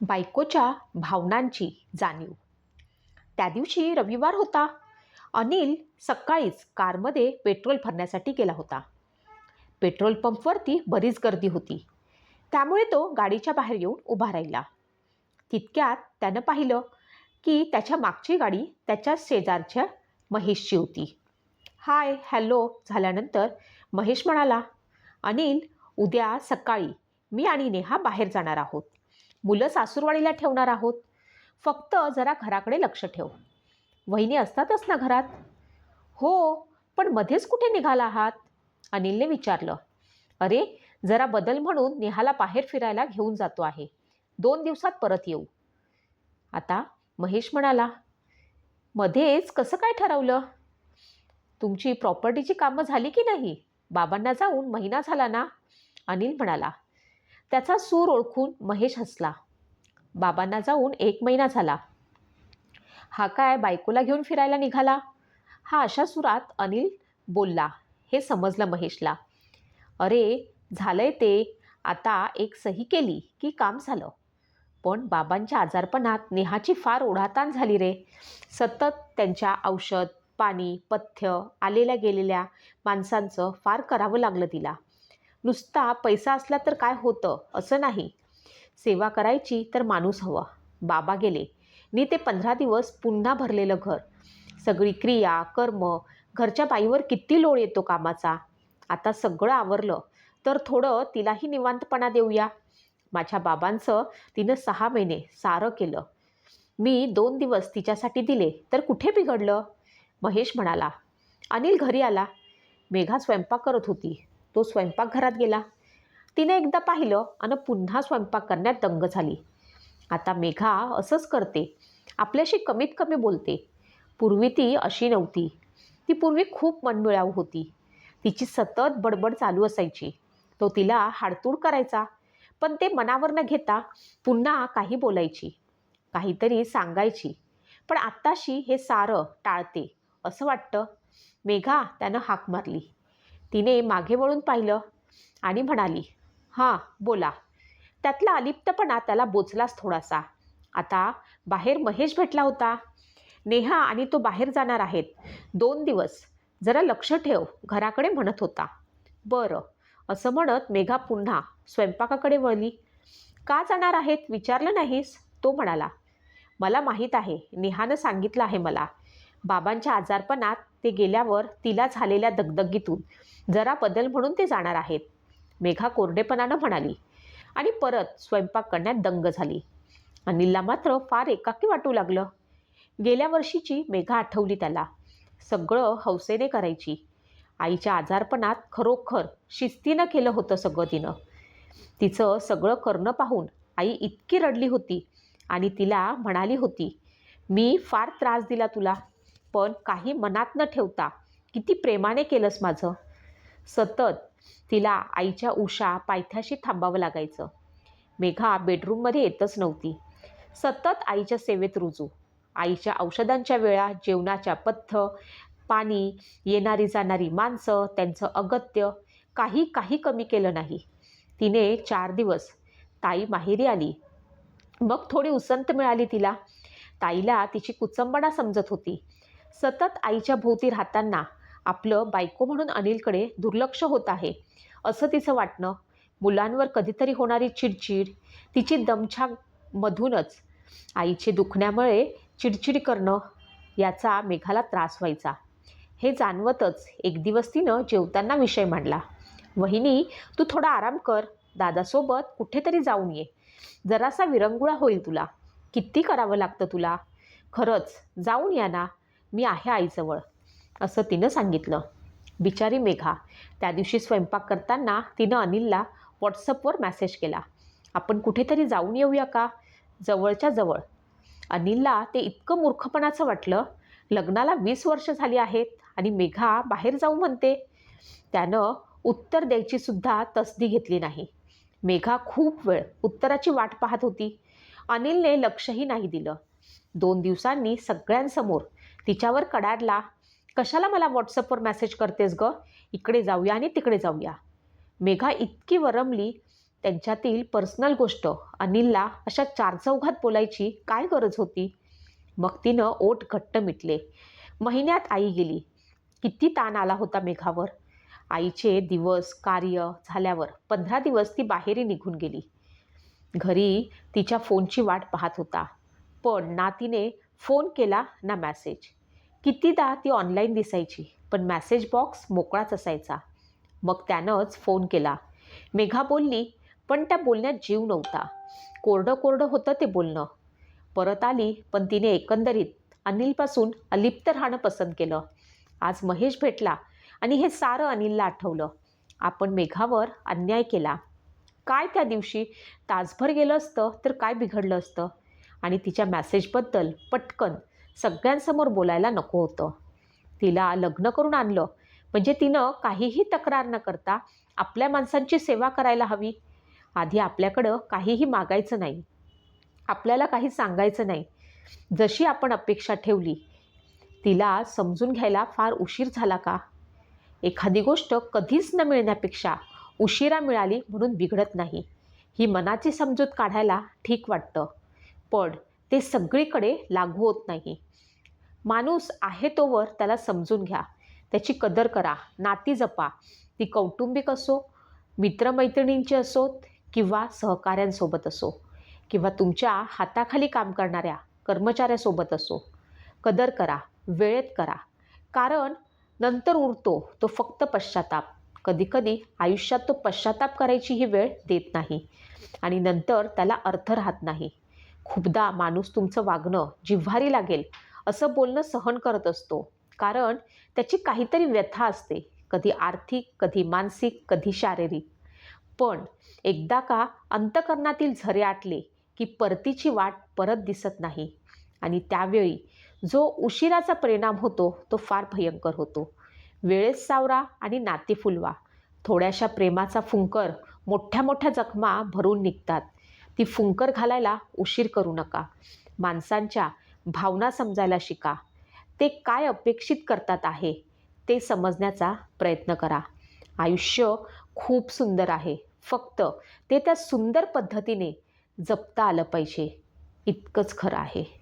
बायकोच्या भावनांची जाणीव. त्या दिवशी रविवार होता. अनिल सकाळीच कारमध्ये पेट्रोल भरण्यासाठी गेला होता. पेट्रोल पंपवरती बरीच गर्दी होती. त्यामुळे तो गाडीच्या बाहेर येऊन उभा राहिला. तितक्यात त्यानं पाहिलं की त्याच्या मागची गाडी त्याच्या शेजारच्या महेशची होती. हाय हॅलो झाल्यानंतर महेश म्हणाला अनिल उद्या सकाळी मी आणि नेहा बाहेर जाणार आहोत. मुलं सासूरवाडीला ठेवणार आहोत. फक्त जरा घराकडे लक्ष ठेव. वहिनी असतातच ना घरात? हो पण मध्येच कुठे निघाला आहात? अनिलने विचारलं. अरे जरा बदल म्हणून नेहाला बाहेर फिरायला घेऊन जातो आहे. दोन दिवसात परत येऊ. आता महेश म्हणाला मध्येच कसं काय ठरवलं? तुमची प्रॉपर्टीची कामं झाली की नाही? बाबांना जाऊन महिना झाला ना? अनिल म्हणाला त्याचा सूर ओळखून महेश हसला. बाबांना जाऊन एक महिना झाला. हा काय बायकोला घेऊन फिरायला निघाला? हा अशा सुरात अनिल बोलला. हे समजलं महेशला. अरे झालंय ते. आता एक सही केली की काम झालं. पण बाबांच्या आजारपणात नेहाची फार ओढाताण झाली रे. सतत त्यांच्या औषध पाणी पथ्य आलेल्या गेलेल्या माणसांचं फार करावं लागलं तिला. नुसता पैसा असला तर काय होतं? असं नाही. सेवा करायची तर माणूस हवा. बाबा गेले. मी ते पंधरा दिवस पुन्हा भरलेलं घर. सगळी क्रिया कर्म घरच्या बाईवर किती लोळ येतो कामाचा? आता सगळं आवरलं. तर थोडं तिलाही निवांतपणा देऊया. माझ्या बाबांचं तिनं सहा महिने सारं केलं. मी दोन दिवस तिच्यासाठी दिले. तर कुठे बिघडलं? महेश म्हणाला. अनिल घरी आला. मेघा स्वयंपाक करत होती. तो स्वयंपाकघरात गेला. तिने एकदा पाहिलं आणि पुन्हा स्वयंपाक करण्यात दंग झाली. आता मेघा असंच करते. आपल्याशी कमीत कमी बोलते. पूर्वी ती अशी नव्हती. ती पूर्वी खूप मनमिळाऊ होती. तिची सतत बडबड चालू असायची. तो तिला हाडतूड करायचा. पण ते मनावर न घेता पुन्हा काही बोलायची. काहीतरी सांगायची. पण आत्ताशी हे सारं टाळते. असं वाटतं. मेघा त्यानं हाक मारली. तिने मागे वळून पाहिलं आणि म्हणाली हां बोला. त्यातला अलिप्तपणा त्याला बोचलाच थोडासा. आता बाहेर महेश भेटला होता. नेहा आणि तो बाहेर जाणार आहेत. दोन दिवस. जरा लक्ष ठेव घराकडे म्हणत होता. बरं असं म्हणत मेघा पुन्हा स्वयंपाकाकडे वळली. का जाणार आहेत? विचारलं नाहीस? तो म्हणाला. मला माहीत आहे. नेहानं सांगितलं आहे मला. बाबांच्या आजारपणात ते गेल्यावर तिला झालेल्या दगदगीतून जरा बदल म्हणून ते जाणार आहेत. मेघा कोरडेपणानं म्हणाली. आणि परत स्वयंपाक करण्यात दंग झाली. अनिलला मात्र फार एकाकी वाटू लागलं. गेल्या वर्षीची मेघा आठवली त्याला. सगळं हौसेने करायची. आईच्या आजारपणात खरोखर शिस्तीनं केलं होतं सगळं तिनं. तिचं सगळं करणं पाहून आई इतकी रडली होती आणि तिला म्हणाली होती मी फार त्रास दिला तुला. पण काही मनात न ठेवता किती प्रेमाने केलंस माझं? सतत तिला आईच्या उषा पायथ्याशी थांबावं लागायचं. मेघा बेडरूममध्ये येतच नव्हती. सतत आईच्या सेवेत रुजू. आईच्या औषधांच्या वेळा जेवणाच्या पथ्य पाणी येणारी जाणारी माणसं त्यांचं अगत्य काही काही कमी केलं नाही. तिने चार दिवस ताई माहेरी आली. मग थोडी उसंत मिळाली तिला. ताईला तिची कुचंबणा समजत होती. सतत आईच्या भोवती राहताना आपलं बायको म्हणून अनिलकडे दुर्लक्ष होत आहे. असं तिचं वाटणं. मुलांवर कधीतरी होणारी चिडचिड तिची दमछाकमधूनच आईचे दुखण्यामुळे चिडचिड करणं याचा मेघाला त्रास व्हायचा. हे जाणवतच एक दिवस तिनं जेवताना विषय मांडला. वहिनी तू थोडा आराम कर. दादासोबत कुठेतरी जाऊन ये. जरासा विरंगुळा होईल तुला. किती करावं लागतं तुला? खरंच जाऊन या ना. मी आहे आईजवळ असं तिनं सांगितलं. बिचारी मेघा त्या दिवशी स्वयंपाक करताना तिनं अनिलला व्हॉट्सअपवर मेसेज केला. आपण कुठेतरी जाऊन येऊया का? जवळच्या जवळ. अनिलला ते इतकं मूर्खपणाचं वाटलं. लग्नाला वीस वर्ष झाली आहेत आणि मेघा बाहेर जाऊ म्हणते. त्यानं उत्तर द्यायची सुद्धा तसदी घेतली नाही. मेघा खूप वेळ उत्तराची वाट पाहत होती. अनिलने लक्षही नाही दिलं. दोन दिवसांनी सगळ्यांसमोर तिच्यावर कडाडला. कशाला मला व्हॉट्सअपवर मेसेज करतेस ग? इकडे जाऊया आणि तिकडे जाऊया. मेघा इतकी वरमली त्यांच्यातील पर्सनल गोष्ट अनिलला अशा चार चौघात बोलायची काय गरज होती? मग तिनं ओठ घट्ट मिटले. महिन्यात आई गेली. किती ताण आला होता मेघावर. आईचे दिवस कार्य झाल्यावर पंधरा दिवस ती बाहेरही निघून गेली. घरी तिच्या फोनची वाट पाहत होता. पण ना तिने फोन केला ना मॅसेज कितीदा ती ऑनलाईन दिसायची पण मॅसेज बॉक्स मोकळाच असायचा. मग त्यानंच फोन केला. मेघा बोलली पण त्या बोलण्यात जीव नव्हता. कोरडं कोरडं होतं ते बोलणं. परत आली पण तिने एकंदरीत अनिलपासून अलिप्त राहणं पसंत केलं. आज महेश भेटला आणि हे सारं अनिलला आठवलं. आपण मेघावर अन्याय केला. काय त्या दिवशी? तासभर गेलं असतं तर काय बिघडलं असतं? आणि तिच्या मॅसेजबद्दल पटकन सगळ्यांसमोर बोलायला नको होतं. तिला लग्न करून आणलं. म्हणजे तिनं काहीही तक्रार न करता आपल्या माणसांची सेवा करायला हवी. आधी आपल्याकडं काहीही मागायचं नाही. आपल्याला काही सांगायचं नाही. जशी आपण अपेक्षा ठेवली. तिला समजून घ्यायला फार उशीर झाला का? एखादी गोष्ट कधीच न मिळण्यापेक्षा उशिरा मिळाली म्हणून बिघडत नाही. ही मनाची समजूत काढायला ठीक वाटतं. पण ते सगळीकडे लागू होत नाही. माणूस आहे तोवर त्याला समजून घ्या. त्याची कदर करा. नाती जपा. ती कौटुंबिक असो मित्रमैत्रिणींची असोत किंवा सहकाऱ्यांसोबत असो किंवा तुमच्या हाताखाली काम करणाऱ्या कर्मचाऱ्यासोबत असो. कदर करा. वेळेत करा. कारण नंतर उरतो तो फक्त पश्चाताप. कधीकधी आयुष्यात तो पश्चाताप करायची ही वेळ देत नाही आणि नंतर त्याला अर्थ राहत नाही. खूपदा माणूस तुमचं वागणं जिव्हारी लागेल असं बोलणं सहन करत असतो. कारण त्याची काहीतरी व्यथा असते. कधी आर्थिक कधी मानसिक कधी शारीरिक. पण एकदा का अंतकरणातील झरे आटले की परतीची वाट परत दिसत नाही. आणि त्यावेळी जो उशिराचा परिणाम होतो तो फार भयंकर होतो. वेळेस सावरा आणि नाते फुलवा. थोड्याशा प्रेमाचा फुंकर मोठ्या मोठ्या जखमा भरून निघतात. ती फुंकर घालायला उशीर करू नका. माणसांच्या भावना समजायला शिका. ते काय अपेक्षित करतात आहे ते समजण्याचा प्रयत्न करा. आयुष्य खूप सुंदर आहे. फक्त ते त्या सुंदर पद्धतीने जपता आलं पाहिजे. इतकंच खरं आहे.